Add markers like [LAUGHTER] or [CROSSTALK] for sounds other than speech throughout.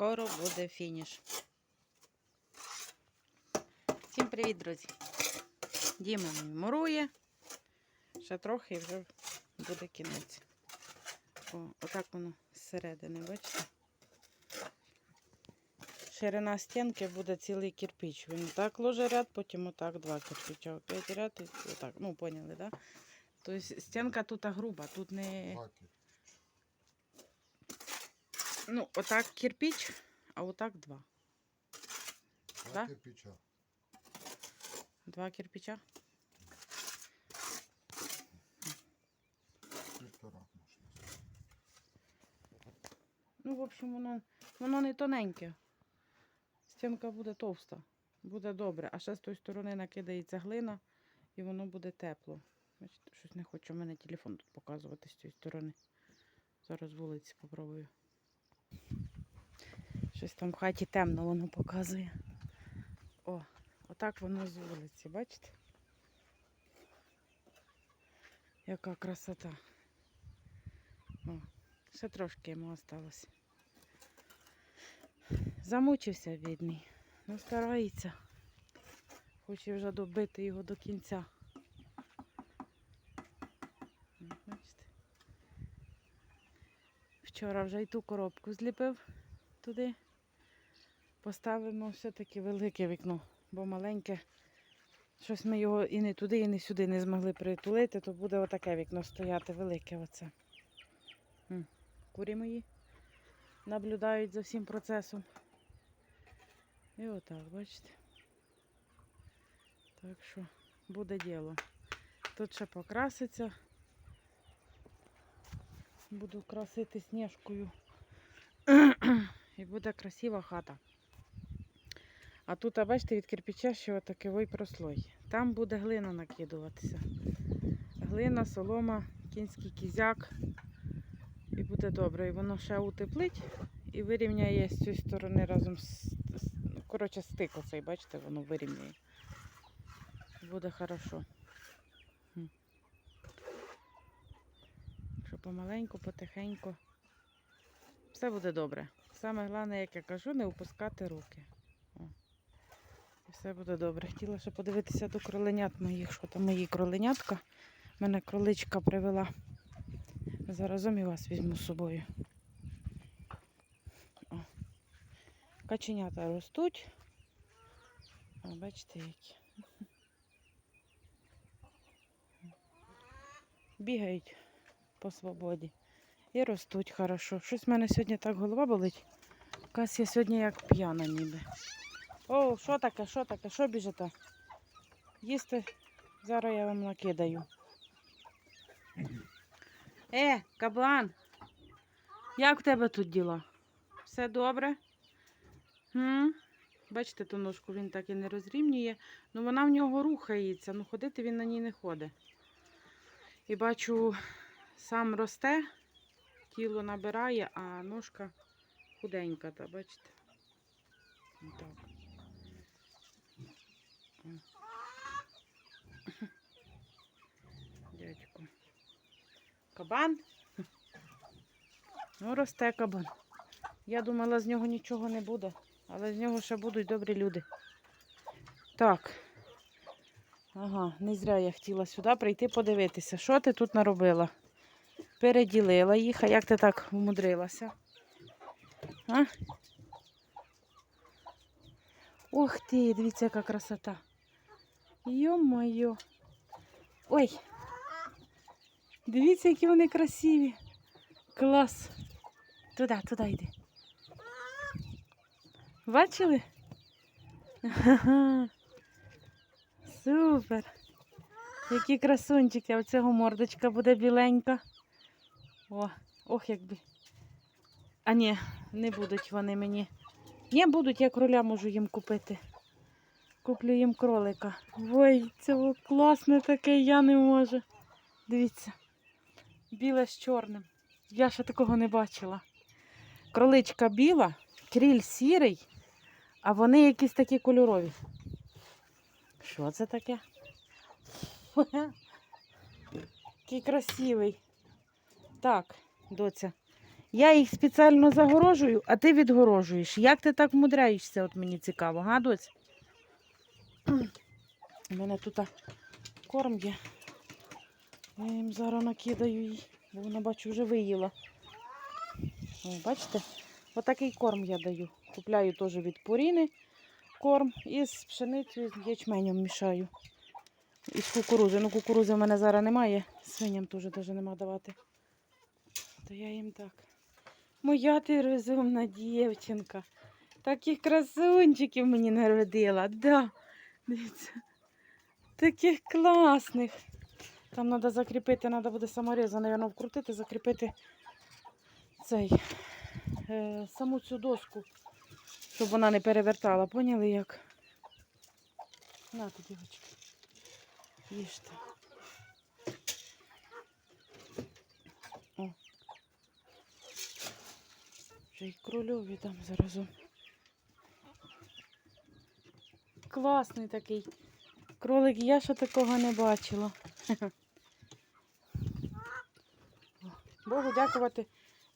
скоро буде фініш. Всім привіт, друзі! Діма мурує. Ще трохи і вже буде кінець. О, отак воно зсередини, бачите? Ширина стінки буде цілий кирпич. Він так ложе ряд, потім отак два кирпича. Опять ряд і отак. Ну, поняли, да? Тобто стінка тут груба, тут не. Хаки. Ну, отак кирпич, а отак два. Два Да? кирпича. Два кирпича. Півтора можна. Ну, в общем, воно, воно не тоненьке. Стінка буде товста. Буде добре. А ще з тої сторони накидається глина і воно буде тепло. Щось не хочу. У мене телефон тут показувати з цієї сторони. Зараз вулиці попробую. Щось там в хаті темно воно показує. О, отак воно з вулиці, бачите? Яка красота. О, ще трошки йому осталось. Замучився бідний. Ну старається. Хоче вже добити його до кінця. О, Бачите. Вчора вже й ту коробку зліпив туди. Поставимо все-таки велике вікно, бо маленьке. Щось ми його і не туди, і не сюди не змогли притулити, то буде отаке вікно стояти велике оце. Курі мої наблюдають за всім процесом. І отак, бачите. Так що буде діло. Тут ще покраситься. Буду красити сніжкою. [CLEARS THROAT] І буде красива хата. А тут, а бачите, від кирпича ще отакий прослой. Там буде глина накидуватися. Глина, солома, кінський кізяк. І буде добре. І воно ще утеплить і вирівняє з цієї сторони разом з. Коротше, стик оцей, бачите, воно вирівняє. Буде хорошо. М. Що помаленьку, потихеньку. Все буде добре. Саме головне, як я кажу, не опускати руки. О. І все буде добре. Хотіла ще подивитися до кроленят моїх, що там мої кроленятка. Мене кроличка привела. Заразом і вас візьму з собою. О. Каченята ростуть. О, бачите, які. Бігають по свободі. І ростуть хорошо. Щось в мене сьогодні так голова болить. Якась я сьогодні як п'яна ніби. О, що таке, що таке, що біжите? Їсти зараз я вам накидаю. Е, кабан, як в тебе тут діла? Все добре? Хм? Бачите, ту ножку він так і не розрівнює. Ну вона в нього рухається, ну ходити він на ній не ходить. І бачу, сам росте, тіло набирає, а ножка худенька, та бачите? Отак. О. Дядько. Кабан. Ну, росте кабан. Я думала, з нього нічого не буде, але з нього ще будуть добрі люди. Так. Ага, не зря я хотіла сюди прийти подивитися, що ти тут наробила. Переділила їх, а як ти так вмудрилася? А? Ох ти, дивіться, яка красота. Йо-моє. Ой. Дивіться, які вони красиві. Клас. Туди, туди йди. Бачили? Ага. Супер. Які красунчики, а цього мордочка буде біленька. О, ох, якби. А ні, не будуть вони мені. Ні, будуть, я кроля можу їм купити. Куплю їм кролика. Ой, це класне таке, я не можу. Дивіться. Біле з чорним. Я ще такого не бачила. Кроличка біла, кріль сірий, а вони якісь такі кольорові. Що це таке? [LAUGHS] Який красивий. Так, доця, Я їх спеціально загорожую, а ти відгорожуєш. Як ти так вмудряєшся, от мені цікаво, га, доць? У мене тут корм є. Я їм зараз накидаю їй, бо вона, бачу, вже виїла. О, бачите? Отакий корм я даю. Купляю теж від Поріни корм і з пшеницею з ячменем мішаю. І з кукурузи. Ну, кукурузи в мене зараз немає. Свиням теж навіть нема давати. То я їм так. Моя ти розумна дівчинка. Таких красунчиків мені народила. Да. Дивіться. Таких класних. Там треба закріпити, треба буде саморіза, напевно, вкрутити, закріпити цей, е, саму цю доску, щоб вона не перевертала. Поняли як? На дівчатки. Їжте. Вже й крольові там заразом. Класний такий. Кролик, я ще такого не бачила. Богу дякувати.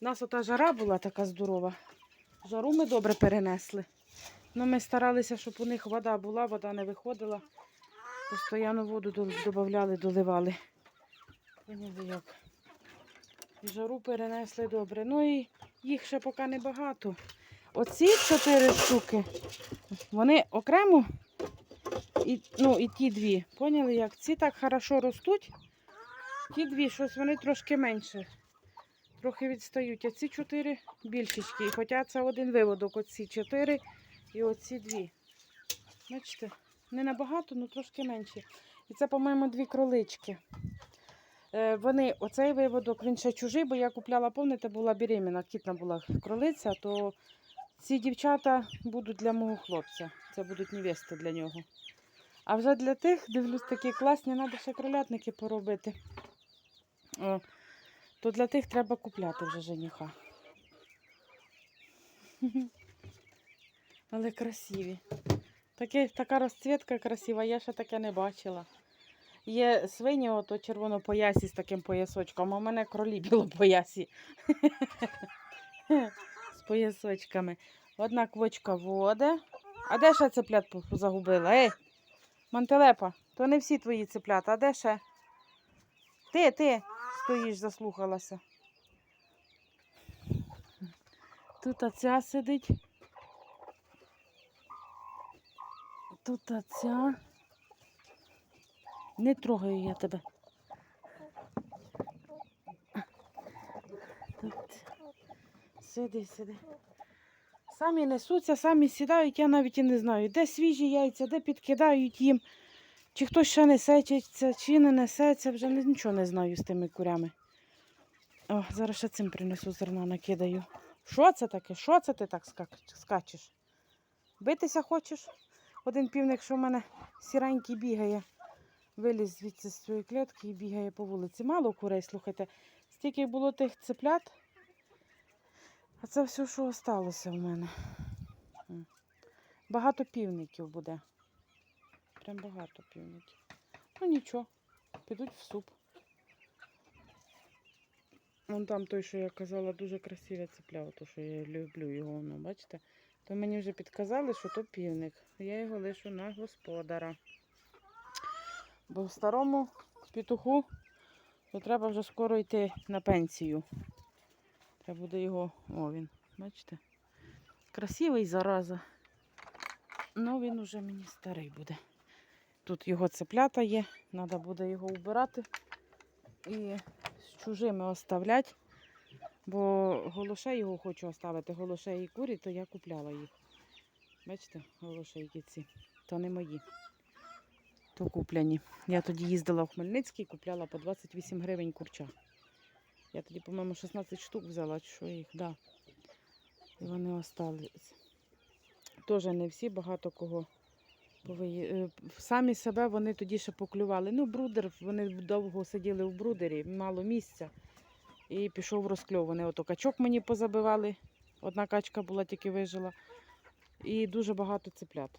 У нас ота жара була така здорова. Жару ми добре перенесли. Ну, ми старалися, щоб у них вода була, вода не виходила. Постоянно воду додавали, доливали. І жару перенесли добре. Ну і їх ще поки небагато. Оці чотири штуки, вони окремо і, ну, і ті дві. Поняли як? Ці так хорошо ростуть. Ті дві, щось вони трошки менше. Трохи відстають. А ці чотири більшечки. Хоча це один виводок. Оці чотири і оці дві. Бачите? Не набагато, але трошки менші. І це, по-моєму, дві кролички. Е, вони, оцей виводок, він ще чужий, бо я купляла, пам'ятаєте, була беременна, кітна була кролиця, то ці дівчата будуть для мого хлопця. Це будуть невести для нього. А вже для тих, дивлюсь, такі класні, треба ще кролятники поробити. О, то для тих треба купляти вже жениха. [LAUGHS] Але красиві. Таке, така розцвітка красива, я ще таке не бачила. Є свині, ото червонопоясі з таким поясочком, а в мене кролі [LAUGHS] білопоясі. з поясочками. Одна квочка води. А де ще цеплят загубила? Ей, Мантелепа, то не всі твої цеплята, а де ще? Ти, ти стоїш, заслухалася. Тут оця сидить. Тут оця. Не трогаю я тебе. Тут. Сиди, сиди. Самі несуться, самі сідають, я навіть і не знаю, де свіжі яйця, де підкидають їм. Чи хтось ще несеться, чи не несеться, вже нічого не знаю з тими курями. О, зараз ще цим принесу зерна, накидаю. Що це таке? Що це ти так скачеш? Битися хочеш? Один півник, що в мене сіренький бігає, виліз звідси з своєї клітки і бігає по вулиці. Мало курей, слухайте. Стільки було тих цеплят. А це все, що осталося в мене. Багато півників буде. Прям багато півників. Ну нічого, підуть в суп. Вон там той, що я казала, дуже красиве цепля, то що я люблю його, ну, бачите? То мені вже підказали, що то півник. Я його лишу на господара. Бо старому петуху то треба вже скоро йти на пенсію. Треба буде його. О, він, бачите? Красивий зараза. Ну він уже мені старий буде. Тут його цеплята є, треба буде його вбирати і з чужими оставляти. Бо голошей його хочу оставити, голошей і курі, то я купляла їх. Бачите, голошейки ці. То не мої. То куплені. Я тоді їздила в Хмельницький, купляла по 28 гривень курча. Я тоді, по-моєму, 16 штук взяла, що їх, да. І вони остались. Теж не всі, багато кого. повиї- е, Самі себе вони тоді ще поклювали. Ну, брудер, вони довго сиділи в брудері, мало місця. І пішов розкльов. Вони ото качок мені позабивали. Одна качка була, тільки вижила. І дуже багато цеплят.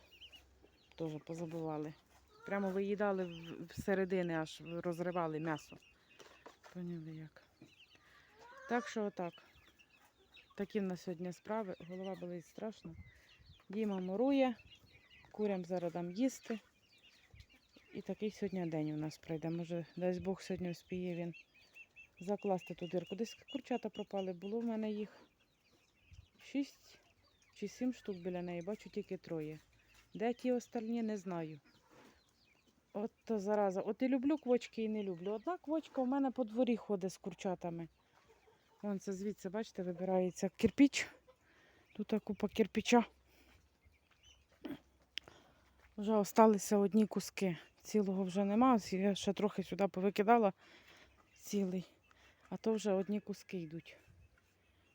Теж позабивали. Прямо виїдали всередини, аж розривали м'ясо. Поняли як. Так що отак. Такі в нас сьогодні справи. Голова болить страшно. Діма мурує, курям зараз дам їсти. І такий сьогодні день у нас пройде. Може, дасть Бог сьогодні вспіє він закласти ту дирку. Десь курчата пропали. Було в мене їх шість чи сім штук біля неї. Бачу тільки троє. Де ті остальні, не знаю. От зараза. От і люблю квочки і не люблю. Одна квочка у мене по дворі ходить з курчатами. Вон це звідси, бачите, вибирається кирпіч. Тут купа кирпича. Вже осталися одні куски. Цілого вже нема. Я ще трохи сюди повикидала цілий. А то вже одні куски йдуть.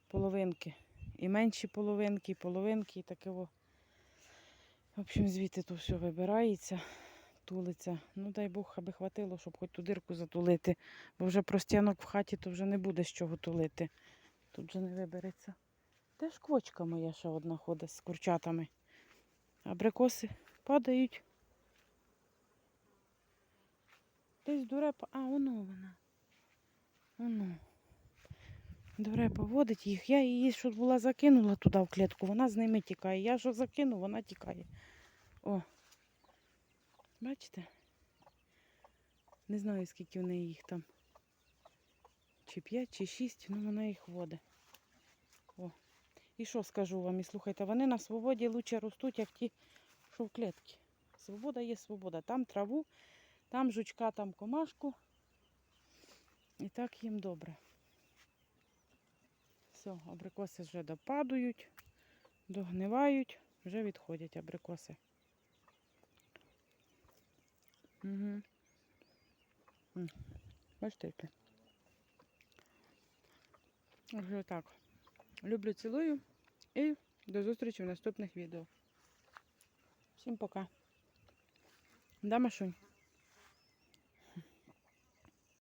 Половинки. І менші половинки, і половинки, і таке. В общем, звідти то все вибирається, тулиться. Ну, дай Бог, аби хватило, щоб хоч ту дирку затулити. Бо вже простянок в хаті то вже не буде з чого тулити. Тут вже не вибереться. Де ж квочка моя ще одна ходить з курчатами. Абрикоси падають. Десь дурепа. А, воно вона. Воно. Дурепа водить їх. Я її щоб була закинула туди в клітку, вона з ними тікає. Я що закину, вона тікає. О. Бачите? Не знаю, скільки в неї їх там. Чи п'ять, чи шість, ну вона їх водить. О. І що скажу вам? І слухайте, вони на свободі лучше ростуть, як ті, що в клітці. Свобода є свобода. Там траву, там жучка, там комашку. І так їм добре. Все, абрикоси вже допадують, догнивають, вже відходять абрикоси. Угу. Бачите, яке? Вже так. Люблю, цілую і до зустрічі в наступних відео. Всім пока. Да, Машунь?